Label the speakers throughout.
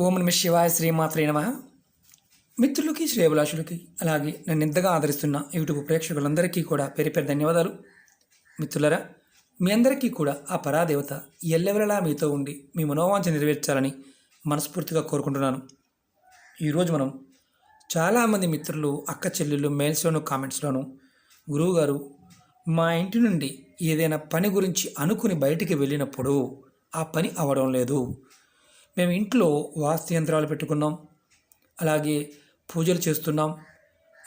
Speaker 1: ఓం నమ శివాయ శ్రీమాత్రే నమ. మిత్రులకి శ్రేయభిలాషులకి అలాగే నన్ను ఎంతగా ఆదరిస్తున్న యూట్యూబ్ ప్రేక్షకులందరికీ కూడా పేరు పేరు ధన్యవాదాలు. మిత్రులరా మీ అందరికీ కూడా ఆ పరాదేవత ఎల్లెవెలలా మీతో ఉండి మీ మనోవాంఛ నెరవేర్చాలని మనస్ఫూర్తిగా కోరుకుంటున్నాను. ఈరోజు మనం చాలామంది మిత్రులు అక్క చెల్లెళ్ళు మెయిల్స్లోను కామెంట్స్లోను గురువుగారు మా ఇంటి నుండి ఏదైనా పని గురించి అనుకుని బయటికి వెళ్ళినప్పుడు ఆ పని అవడం లేదు. మేము ఇంట్లో వాస్తు యంత్రాలు పెట్టుకున్నాం. అలాగే పూజలు చేస్తున్నాం.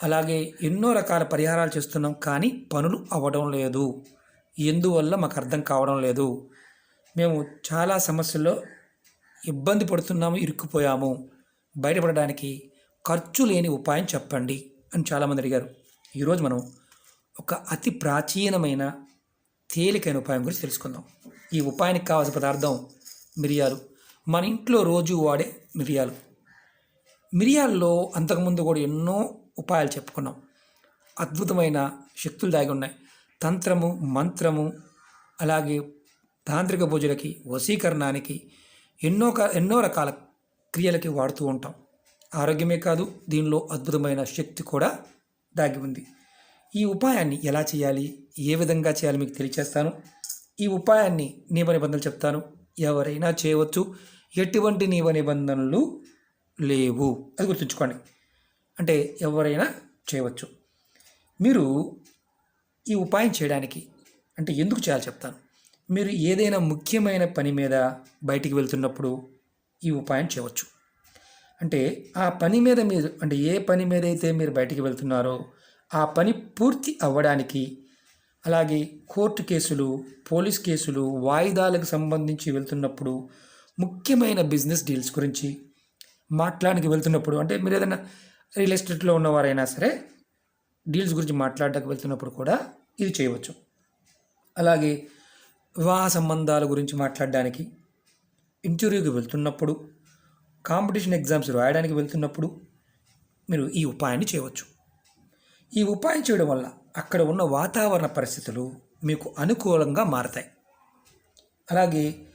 Speaker 1: అలాగే ఎన్నో రకాల పరిహారాలు చేస్తున్నాం. కానీ పనులు అవ్వడం లేదు. ఎందువల్ల మాకు అర్థం కావడం లేదు. మేము చాలా సమస్యల్లో ఇబ్బంది పడుతున్నాము ఇరుక్కుపోయాము. బయటపడడానికి ఖర్చు లేని ఉపాయం చెప్పండి అని చాలామంది అడిగారు. ఈరోజు మనం ఒక అతి ప్రాచీనమైన తేలికైన ఉపాయం గురించి తెలుసుకుందాం. ఈ ఉపాయానికి కావాల్సిన పదార్థం మిరియాలు. మన ఇంట్లో రోజు వాడే మిరియాలు. మిరియాల్లో అంతకుముందు కూడా ఎన్నో ఉపాయాలు చెప్పుకున్నాం. అద్భుతమైన శక్తులు దాగి ఉన్నాయి. తంత్రము మంత్రము అలాగే తాంత్రిక పూజలకి వశీకరణానికి ఎన్నో క ఎన్నో రకాల క్రియలకి వాడుతూ ఉంటాం. ఆరోగ్యమే కాదు దీనిలో అద్భుతమైన శక్తి కూడా దాగి ఉంది. ఈ ఉపాయాన్ని ఎలా చేయాలి? ఏ విధంగా చేయాలి మీకు తెలియచేస్తాను. ఈ ఉపాయాన్ని నియమ నిబంధనలు చెప్తాను. ఎవరైనా చేయవచ్చు. ఎటువంటి నియమ నిబంధనలు లేవు. అది గుర్తుంచుకోండి. అంటే ఎవరైనా చేయవచ్చు. మీరు ఈ ఉపాయం చేయడానికి అంటే ఎందుకు చేయాలి చెప్తాను. మీరు ఏదైనా ముఖ్యమైన పని మీద బయటికి వెళ్తున్నప్పుడు ఈ ఉపాయం చేయవచ్చు. అంటే ఆ పని మీద మీరు అంటే ఏ పని మీద అయితే మీరు బయటికి వెళ్తున్నారో ఆ పని పూర్తి అవ్వడానికి అలాగే కోర్టు కేసులు పోలీస్ కేసులు వాయిదాలకు సంబంధించి వెళ్తున్నప్పుడు ముఖ్యమైన బిజినెస్ డీల్స్ గురించి మాట్లాడడానికి వెళ్తున్నప్పుడు అంటే మీరు ఏదైనా రియల్ ఎస్టేట్లో ఉన్నవారైనా సరే డీల్స్ గురించి మాట్లాడడానికి వెళ్తున్నప్పుడు కూడా ఇది చేయవచ్చు. అలాగే వివాహ సంబంధాల గురించి మాట్లాడడానికి ఇంటర్వ్యూకి వెళ్తున్నప్పుడు కాంపిటీషన్ ఎగ్జామ్స్ రాయడానికి వెళ్తున్నప్పుడు మీరు ఈ ఉపాయాన్ని చేయవచ్చు. ఈ ఉపాయం చేయడం వల్ల అక్కడ ఉన్న వాతావరణ పరిస్థితులు మీకు అనుకూలంగా మారతాయి. అలాగే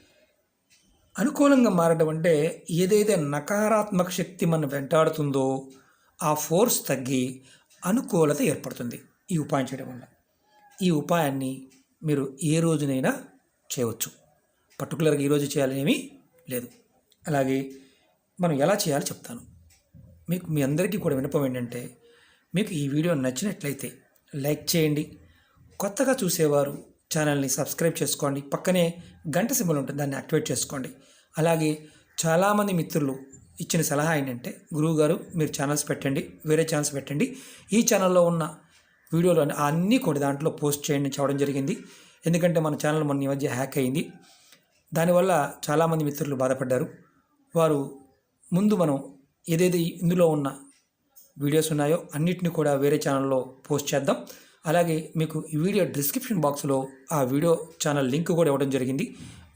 Speaker 1: అనుకూలంగా మారడం అంటే ఏదైతే నకారాత్మక శక్తి మన వెంటాడుతుందో ఆ ఫోర్స్ తగ్గి అనుకూలత ఏర్పడుతుంది ఈ ఉపాయం చేయడం వల్ల. ఈ ఉపాయాన్ని మీరు ఏ రోజునైనా చేయవచ్చు. పర్టికులర్గా ఈరోజు చేయాలనేమీ లేదు. అలాగే మనం ఎలా చేయాలో చెప్తాను. మీకు మీ అందరికీ కూడా వినపం ఏంటంటే మీకు ఈ వీడియో నచ్చినట్లయితే లైక్ చేయండి. కొత్తగా చూసేవారు ఛానల్ని సబ్స్క్రైబ్ చేసుకోండి. పక్కనే గంట సింబల్ ఉంటుంది దాన్ని యాక్టివేట్ చేసుకోండి. అలాగే చాలామంది మిత్రులు ఇచ్చిన సలహా ఏంటంటే గురువుగారు మీరు ఛానల్స్ పెట్టండి వేరే ఛానల్స్ పెట్టండి. ఈ ఛానల్లో ఉన్న వీడియోలు అన్నీ కూడా దాంట్లో పోస్ట్ చేయండి చెప్పడం జరిగింది. ఎందుకంటే మన ఛానల్ మొన్న ఈ మధ్య హ్యాక్ అయింది. దానివల్ల చాలామంది మిత్రులు బాధపడ్డారు. వారు ముందు మనం ఏదైతే ఇందులో ఉన్న వీడియోస్ ఉన్నాయో అన్నిటిని కూడా వేరే ఛానల్లో పోస్ట్ చేద్దాం. అలాగే మీకు ఈ వీడియో డిస్క్రిప్షన్ బాక్స్లో ఆ వీడియో ఛానల్ లింక్ కూడా ఇవ్వడం జరిగింది.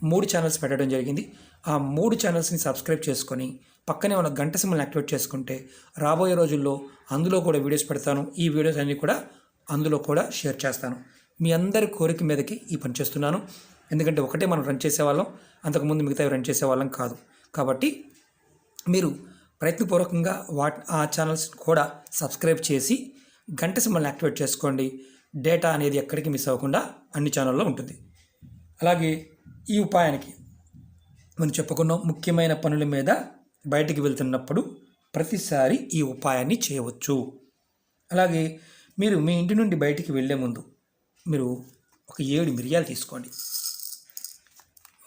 Speaker 1: మూడు ఛానల్స్ పెట్టడం జరిగింది. ఆ మూడు ఛానల్స్ని సబ్స్క్రైబ్ చేసుకొని పక్కనే ఉన్న గంట సింబల్ని యాక్టివేట్ చేసుకుంటే రాబోయే రోజుల్లో అందులో కూడా వీడియోస్ పెడతాను. ఈ వీడియోస్ అన్నీ కూడా అందులో కూడా షేర్ చేస్తాను. మీ అందరి కోరిక మీదకి ఈ పని చేస్తున్నాను. ఎందుకంటే ఒకటే మనం రన్ చేసేవాళ్ళం. అంతకుముందు మిగతావి రన్ చేసేవాళ్ళం కాదు. కాబట్టి మీరు ప్రయత్నపూర్వకంగా వాట్ ఆ ఛానల్స్ కూడా సబ్స్క్రైబ్ చేసి గంట సింబల్ని యాక్టివేట్ చేసుకోండి. డేటా అనేది ఎక్కడికి మిస్ అవ్వకుండా అన్ని ఛానల్లో ఉంటుంది. అలాగే ఈ ఉపాయానికి మనం చెప్పుకున్నాం ముఖ్యమైన పనుల మీద బయటికి వెళ్తున్నప్పుడు ప్రతిసారి ఈ ఉపాయాన్ని చేయవచ్చు. అలాగే మీరు మీ ఇంటి నుండి బయటికి వెళ్ళే ముందు మీరు ఒక ఏడు మిరియాలు తీసుకోండి.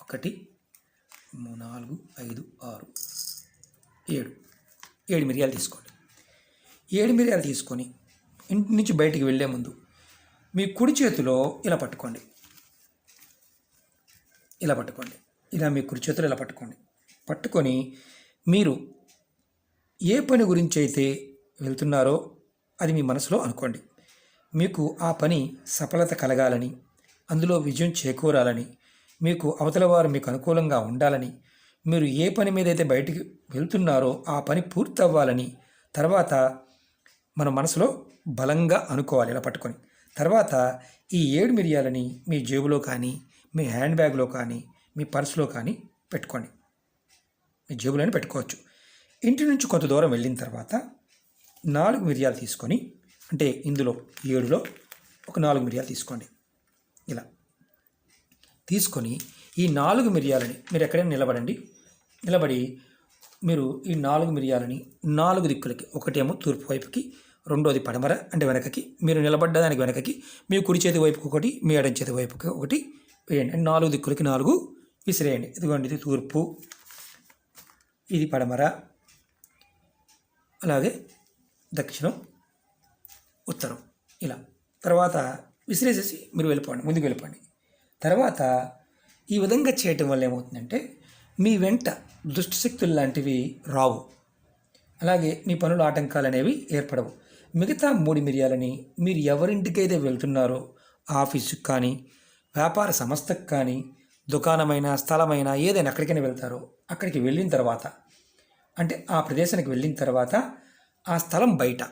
Speaker 1: ఒకటి నాలుగు ఐదు ఆరు ఏడు. ఏడు మిరియాలు తీసుకోండి. ఏడు మిరియాలు తీసుకొని ఇంటి నుంచి బయటికి వెళ్ళే ముందు మీ కుడి చేతిలో ఇలా పట్టుకోండి. ఇలా పట్టుకోండి. ఇలా మీ కుడి చేతిలో ఇలా పట్టుకోండి. పట్టుకొని మీరు ఏ పని గురించి అయితే వెళ్తున్నారో అది మీ మనసులో అనుకోండి. మీకు ఆ పని సఫలత కలగాలని అందులో విజయం చేకూరాలని మీకు అవతల వారు మీకు అనుకూలంగా ఉండాలని మీరు ఏ పని మీద అయితే బయటికి వెళ్తున్నారో ఆ పని పూర్తి అవ్వాలని తర్వాత మన మనసులో బలంగా అనుకోవాలి ఇలా పట్టుకొని. తర్వాత ఈ ఏడు మిరియాలని మీ జేబులో కానీ మీ హ్యాండ్ బ్యాగ్లో కానీ మీ పర్సులో కానీ పెట్టుకోండి. మీ జేబులోనే పెట్టుకోవచ్చు. ఇంటి నుంచి కొంత దూరం వెళ్ళిన తర్వాత నాలుగు మిరియాలు తీసుకొని అంటే ఇందులో ఏడులో ఒక నాలుగు మిరియాలు తీసుకోండి. ఇలా తీసుకొని ఈ నాలుగు మిరియాలని మీరు ఎక్కడైనా నిలబడండి. నిలబడి మీరు ఈ నాలుగు మిరియాలని నాలుగు దిక్కులకి ఒకటేమో తూర్పు వైపుకి రెండోది పడమర అంటే వెనకకి మీరు నిలబడ్డ దానికి వెనకకి మీ కుడి చేతి వైపుకి ఒకటి మీ ఎడం చేతి వైపుకి ఒకటి వేయండి. నాలుగు దిక్కులకి నాలుగు విసిరేయండి. ఇదిగోండి ఇది తూర్పు ఇది పడమర అలాగే దక్షిణం ఉత్తరం ఇలా. తర్వాత విసిరేసేసి మీరు వెళ్ళిపోండి ముందుకు వెళ్ళిపోండి. తర్వాత ఈ విధంగా చేయటం వల్ల ఏమవుతుందంటే మీ వెంట దుష్టశక్తులు లాంటివి రావు. అలాగే మీ పనుల ఆటంకాలు అనేవి ఏర్పడవు. మిగతా మూడు మిరియాలని మీరు ఎవరింటికైతే వెళ్తున్నారో ఆఫీసుకి కానీ వ్యాపార సంస్థకు కానీ దుకాణమైన స్థలమైన ఏదైనా ఎక్కడికైనా వెళ్తారో అక్కడికి వెళ్ళిన తర్వాత అంటే ఆ ప్రదేశానికి వెళ్ళిన తర్వాత ఆ స్థలం బయట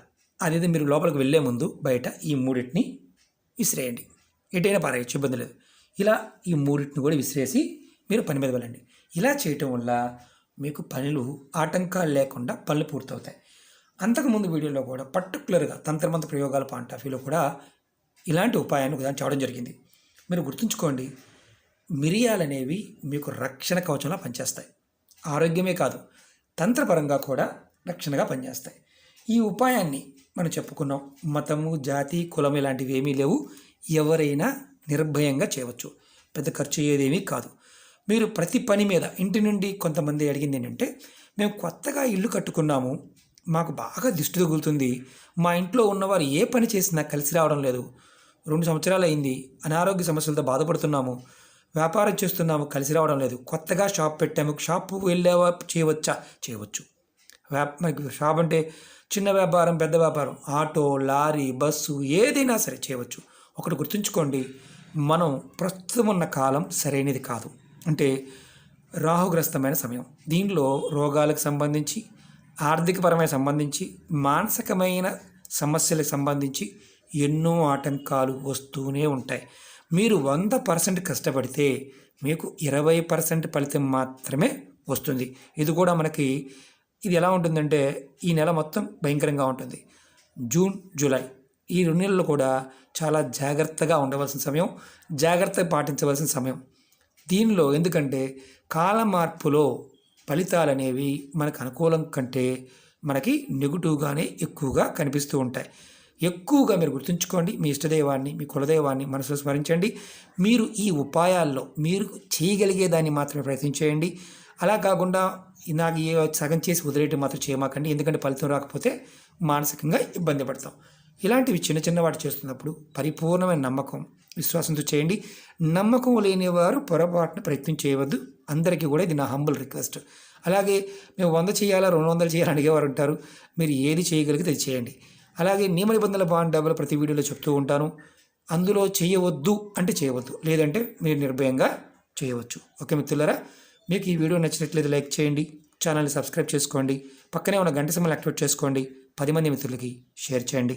Speaker 1: అదేదో మీరు లోపలికి వెళ్ళే ముందు బయట ఈ మూడింటిని విసిరేయండి. ఎటైనా పారేయచ్చు ఇబ్బంది లేదు. ఇలా ఈ మూడింటిని కూడా విసిరేసి మీరు పని మీద వెళ్ళండి. ఇలా చేయటం వల్ల మీకు పనులు ఆటంకాలు లేకుండా పనులు పూర్తవుతాయి. అంతకుముందు వీడియోలో కూడా పర్టికులర్గా తంత్రమంత్ర ప్రయోగాల పాయింట్ ఆఫ్ వ్యూలో కూడా ఇలాంటి ఉపాయాన్ని ఒకదాన్ని చెప్పడం జరిగింది. మీరు గుర్తుంచుకోండి మిరియాలు అనేవి మీకు రక్షణ కవచంలా పనిచేస్తాయి. ఆరోగ్యమే కాదు తంత్రపరంగా కూడా రక్షణగా పనిచేస్తాయి. ఈ ఉపాయాన్ని మనం చెప్పుకున్నాం. మతము జాతి కులం ఇలాంటివి ఏమీ లేవు. ఎవరైనా నిర్భయంగా చేయవచ్చు. పెద్ద ఖర్చు అయ్యేదేమీ కాదు. మీరు ప్రతి పని మీద ఇంటి నుండి కొంతమంది అడిగింది ఏంటంటే మేము కొత్తగా ఇల్లు కట్టుకున్నాము. మాకు బాగా దిష్టి తగులుతుంది. మా ఇంట్లో ఉన్నవారు ఏ పని చేసినా కలిసి రావడం లేదు. రెండు సంవత్సరాలు అయింది. అనారోగ్య సమస్యలతో బాధపడుతున్నాము. వ్యాపారం చేస్తున్నాము. కలిసి రావడం లేదు. కొత్తగా షాప్ పెట్టాము. షాపు వెళ్ళేవా చేయవచ్చా? చేయవచ్చు. వ్యాప మనకి షాప్ అంటే చిన్న వ్యాపారం పెద్ద వ్యాపారం. ఆటో లారీ బస్సు ఏదైనా సరే చేయవచ్చు. ఒకటి గుర్తుంచుకోండి. మనం ప్రస్తుతం ఉన్న కాలం సరైనది కాదు. అంటే రాహుగ్రస్తమైన సమయం. దీనిలో రోగాలకు సంబంధించి ఆర్థికపరమైన సంబంధించి మానసికమైన సమస్యలకు సంబంధించి ఎన్నో ఆటంకాలు వస్తూనే ఉంటాయి. మీరు వంద పర్సెంట్ కష్టపడితే మీకు ఇరవై పర్సెంట్ ఫలితం మాత్రమే వస్తుంది. ఇది కూడా మనకి ఇది ఎలా ఉంటుందంటే ఈ నెల మొత్తం భయంకరంగా ఉంటుంది. June July. ఈ రెండు నెలలు కూడా చాలా జాగ్రత్తగా ఉండవలసిన సమయం జాగ్రత్త పాటించవలసిన సమయం. దీనిలో ఎందుకంటే కాల మార్పులో ఫలితాలు అనేవి మనకు అనుకూలం కంటే మనకి నెగిటివ్గానే ఎక్కువగా కనిపిస్తూ ఉంటాయి. ఎక్కువగా మీరు గుర్తుంచుకోండి మీ ఇష్టదైవాన్ని మీ కులదైవాన్ని మనసులో స్మరించండి. మీరు ఈ ఉపాయాల్లో మీరు చేయగలిగే దాన్ని మాత్రమే ప్రయత్నం చేయండి. అలా కాకుండా నాకు ఏ సగం చేసి వదిలేయటం మాత్రం చేయమాకండి. ఎందుకంటే ఫలితం రాకపోతే మానసికంగా ఇబ్బంది పడతాం. ఇలాంటివి చిన్న చిన్నవాటి చేస్తున్నప్పుడు పరిపూర్ణమైన నమ్మకం విశ్వాసంతో చేయండి. నమ్మకం లేని వారు పొరపాటున ప్రయత్నం చేయవద్దు. అందరికీ కూడా ఇది నా హంబుల్ రిక్వెస్ట్ అలాగే మేము వంద చేయాలా రెండు వందలు చేయాలని అడిగేవారు ఉంటారు. మీరు ఏది చేయగలిగితే అది చేయండి. అలాగే నియమ నిబంధనల బాండ్ డబ్బులు ప్రతి వీడియోలో చెప్తూ ఉంటాను. అందులో చేయవద్దు అంటే చేయవద్దు. లేదంటే మీరు నిర్భయంగా చేయవచ్చు. ఓకే మిత్రులారా? మీకు ఈ వీడియో నచ్చినట్లయితే లైక్ చేయండి. ఛానల్ని సబ్స్క్రైబ్ చేసుకోండి. పక్కనే ఉన్న గంట సమయాన్ని యాక్టివేట్ చేసుకోండి. పది మంది మిత్రులకి షేర్ చేయండి.